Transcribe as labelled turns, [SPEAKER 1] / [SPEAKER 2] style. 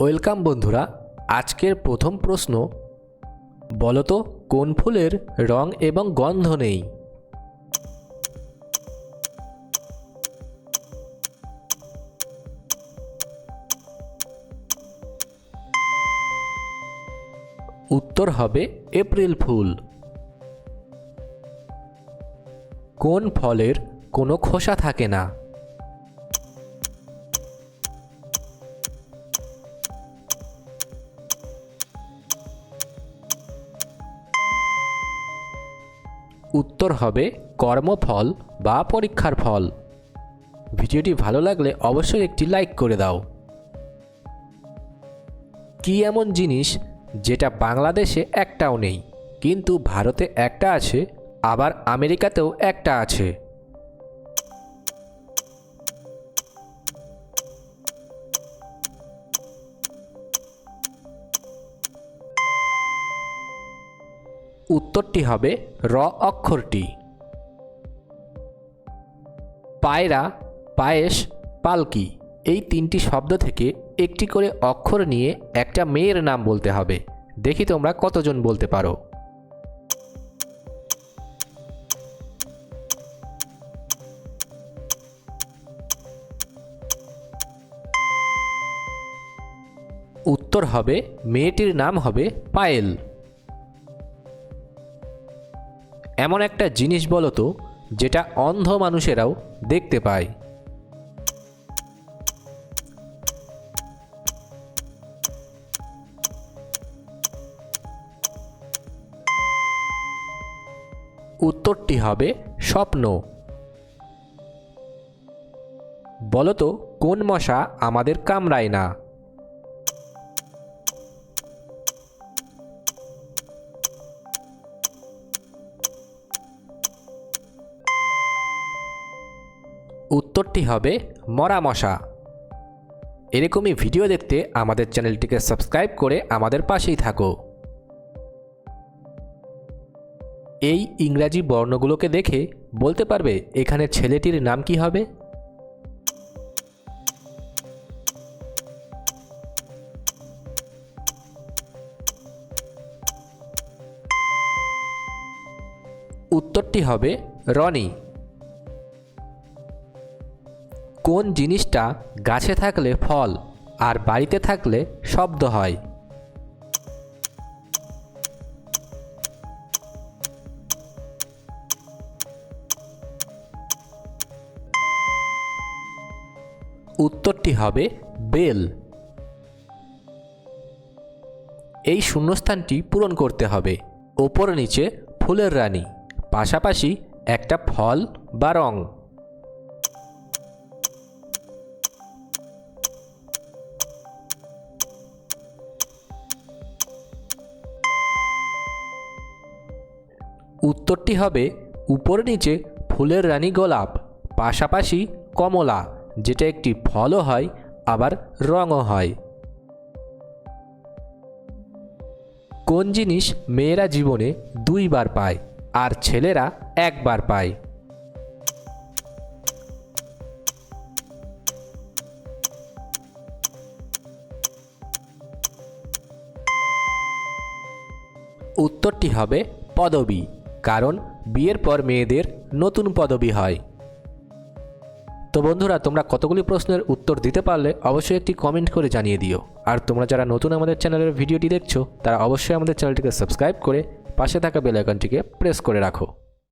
[SPEAKER 1] Welcome বন্ধুরা, আজকের প্রথম প্রশ্ন, বলতো কোন ফুলের রং এবং গন্ধ নেই? উত্তর হবে এপ্রিল ফুল। কোন ফলের কোনো খোসা থাকে না? উত্তর হবে কর্মফল বা পরীক্ষার ফল। ভিডিওটি ভালো লাগলে অবশ্যই একটি লাইক করে দাও। কি এমন জিনিস যেটা বাংলাদেশে একটাও নেই, কিন্তু ভারতে একটা আছে, আবার আমেরিকাতেও একটা আছে? উত্তরটি হবে র অক্ষরটি। পায়রা, পায়েস, পালকি এই তিনটি শব্দ থেকে একটি করে অক্ষর নিয়ে একটা মেয়ের নাম বলতে হবে। দেখি তোমরা কতজন বলতে পারো। উত্তর হবে, মেয়েটির নাম হবে পায়েল। এমন একটা জিনিস বলো তো, যেটা অন্ধ মানুষেরাও দেখতে পায়। উত্তরটি হবে স্বপ্ন। বলতো কোন মশা আমাদের কামড়ায় না? উত্তরটি হবে মরা মশা। এরকমই ভিডিও দেখতে আমাদের চ্যানেলটিকে সাবস্ক্রাইব করে আমাদের পাশেই থাকো। এই ইংরাজি বর্ণগুলোকে দেখে বলতে পারবে এখানে ছেলেটির নাম কি হবে? উত্তরটি হবে রনি। কোন জিনিসটা গাছে থাকলে ফল আর বাড়িতে থাকলে শব্দ হয়? উত্তরটি হবে বেল। এই শূন্যস্থানটি পূরণ করতে হবে। ওপর নিচে ফুলের রানী, পাশাপাশি একটা ফল বা রং। উত্তরটি হবে উপরে নিচে ফুলের রানী গোলাপ, পাশাপাশি কমলা, যেটা একটি ফলও হয়, আবার রঙও হয়। কোন জিনিস মেয়েরা জীবনে দুইবার পায় আর ছেলেরা একবার পায়? উত্তরটি হবে পদবী। কারণ বিয়ের পর মেয়েদের নতুন পদবি হয়। তো বন্ধুরা, তোমরা কতগুলি প্রশ্নের উত্তর দিতে পারলে অবশ্যই একটি কমেন্ট করে জানিয়ে দিও। আর তোমরা যারা নতুন আমাদের চ্যানেলের ভিডিওটি দেখছ, তারা অবশ্যই আমাদের চ্যানেলটিকে সাবস্ক্রাইব করে পাশে থাকা বেল আইকনটিকে প্রেস করে রাখো।